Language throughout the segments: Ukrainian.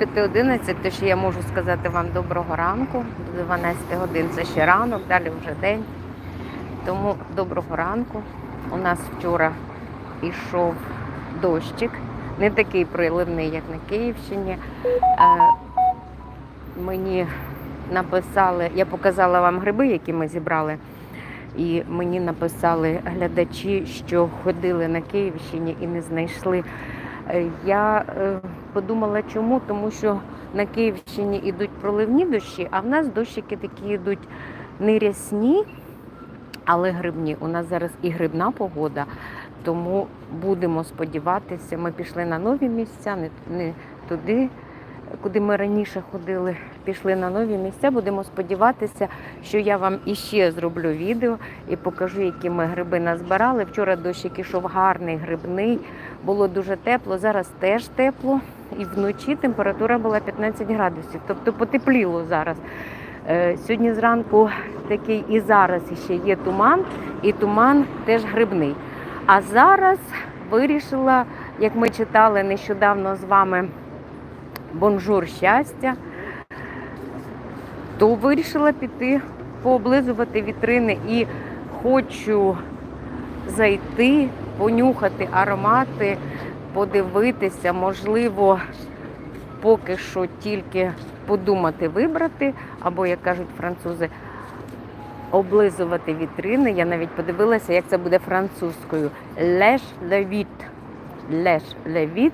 5.11, то ще я можу сказати вам доброго ранку. До 12 годин це ще ранок, далі вже день. Тому доброго ранку. У нас вчора йшов дощик, не такий приливний, як на Київщині. Мені написали, я показала вам гриби, які ми зібрали. І мені написали глядачі, що ходили на Київщині і не знайшли. Е, Я е, подумала, чому? Тому що на Київщині йдуть проливні дощі, а в нас дощики такі йдуть не рясні, але грибні. У нас зараз і грибна погода, тому будемо сподіватися. Ми пішли на нові місця, не, туди, куди ми раніше ходили. Пішли на нові місця. Будемо сподіватися, що я вам іще зроблю відео і покажу, які ми гриби назбирали. Вчора дощик ішов гарний, грибний, було дуже тепло. Зараз теж тепло. І вночі температура була 15 градусів, тобто потепліло зараз. Е, Сьогодні зранку такий і зараз ще є туман, і туман теж грибний. А зараз вирішила, як ми читали нещодавно з вами бонжур щастя, то вирішила піти пооблизувати вітрини і хочу зайти, понюхати аромати, подивитися, можливо, поки що тільки подумати вибрати, або, як кажуть французи, облизувати вітрини. Я навіть подивилася, як це буде французькою. Леш левіт. Леш левіт.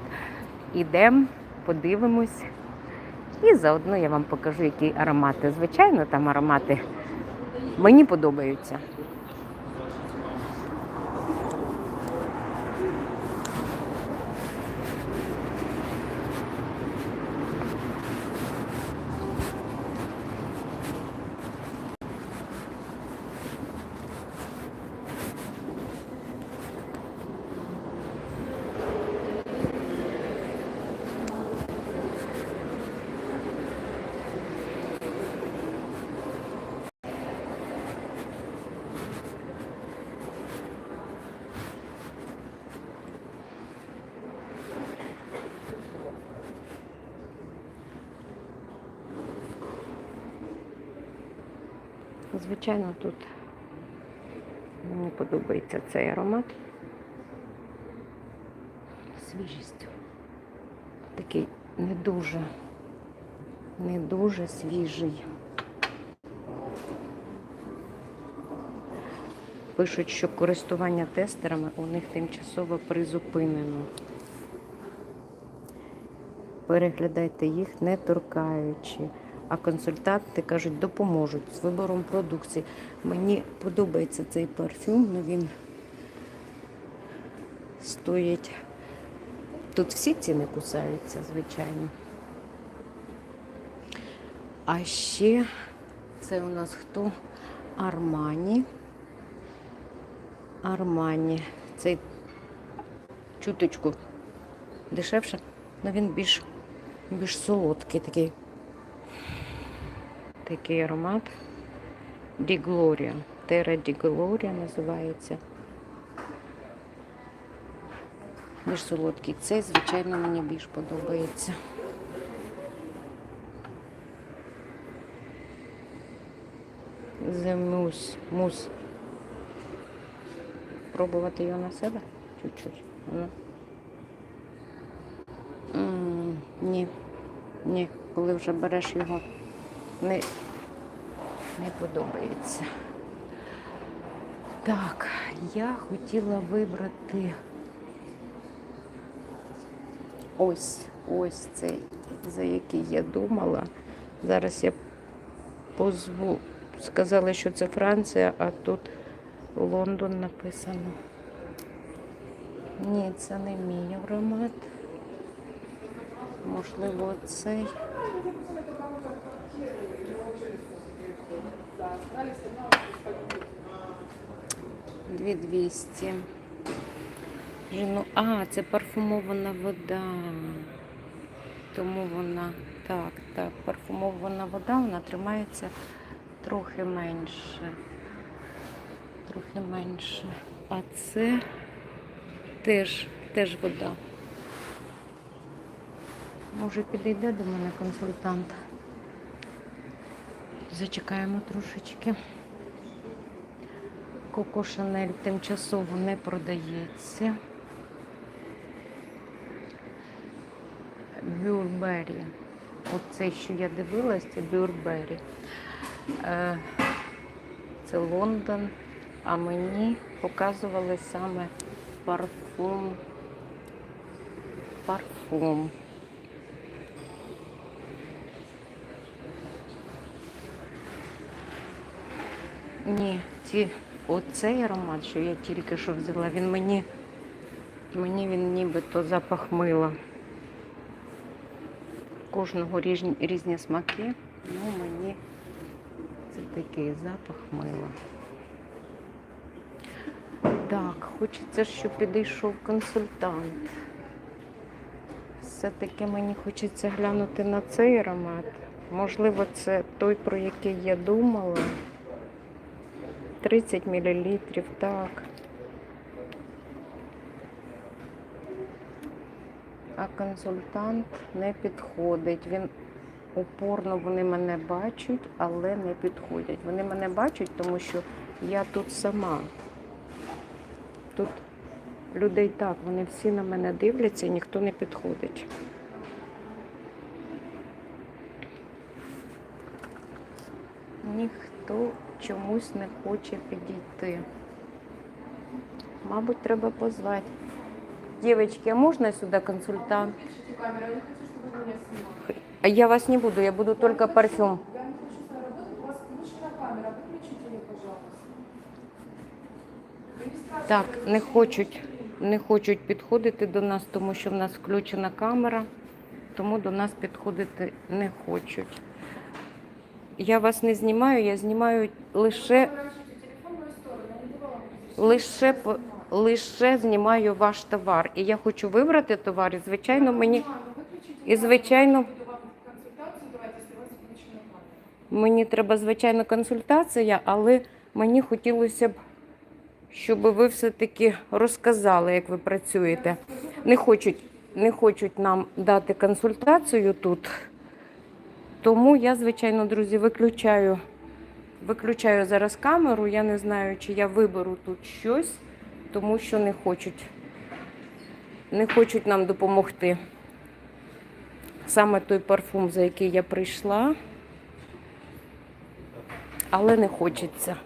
Ідемо, подивимось. І заодно я вам покажу, які аромати. Звичайно, там аромати мені подобаються. Звичайно, тут мені подобається цей аромат. Свіжістю. Такий не дуже, не дуже свіжий. Пишуть, що користування тестерами у них тимчасово призупинено. Переглядайте їх, не торкаючи. А консультанти кажуть, допоможуть з вибором продукції. Мені подобається цей парфюм, але він стоїть. Тут всі ціни кусаються, звичайно. А ще це у нас хто? Армані. Армані. Цей чуточку дешевше, але він більш, більш солодкий такий. Такий аромат. Ді Глорія. Тера Ді Глорія називається. Більш солодкий. Цей, звичайно, мені більш подобається. Mousse. Мус. Пробувати його на себе? Чуть-чуть. Ну. Ні. Ні, коли вже береш його, не, не подобається. Так, я хотіла вибрати ось, ось цей, за який я думала. Зараз я позву. Сказали, що це Франція, а тут Лондон написано. Ні, це не мій аромат. Можливо, цей. Дві двісті. Жіно... А, це парфумована вода. Тому вона так, так, парфумована вода, вона тримається трохи менше. Трохи менше. А це теж, теж вода. Може підійде до мене консультант. Зачекаємо трошечки. Коко Шанель тимчасово не продається. Бюрбері. Оце, що я дивилася, це Бюрбері. Е, Це Лондон, а мені показували саме парфум. Парфум. Ні, ці, оцей аромат, що я тільки що взяла, він мені, мені він нібито запах мила. Кожного різні, різні смаки, ну мені це такий запах мила. Так, хочеться, щоб підійшов консультант. Все-таки мені хочеться глянути на цей аромат. Можливо, це той, про який я думала. 30 мл, так. А консультант не підходить. Він упорно вони мене бачать, але не підходять. Вони мене бачать, тому що я тут сама. Тут людей так, вони всі на мене дивляться і ніхто не підходить. Ніхто чомусь не хоче підійти. Мабуть, треба позвати. Дівчатки, а можна сюди консультант? Выключите камеру, я не хочу, чтобы вы меня снимали. А Я вас не буду, я буду только парфюм. Я не хочу с вами работать, у вас включена камера, выключите ее, пожалуйста. Регистрация Так, не разрешения хочуть, включена. не хочуть підходити до нас, тому що в нас включена камера, тому до нас підходити не хочуть. Я вас не знімаю, я знімаю лише, лише, лише знімаю ваш товар. І я хочу вибрати товар, і звичайно, мені, і звичайно. Мені треба, звичайно, консультація, але мені хотілося б, щоб ви все-таки розказали, як ви працюєте. Не хочуть, не хочуть нам дати консультацію тут. Тому я, звичайно, друзі, виключаю, виключаю зараз камеру. Я не знаю, чи я виберу тут щось, тому що не хочуть, не хочуть нам допомогти. Саме той парфум, за який я прийшла але не хочеться.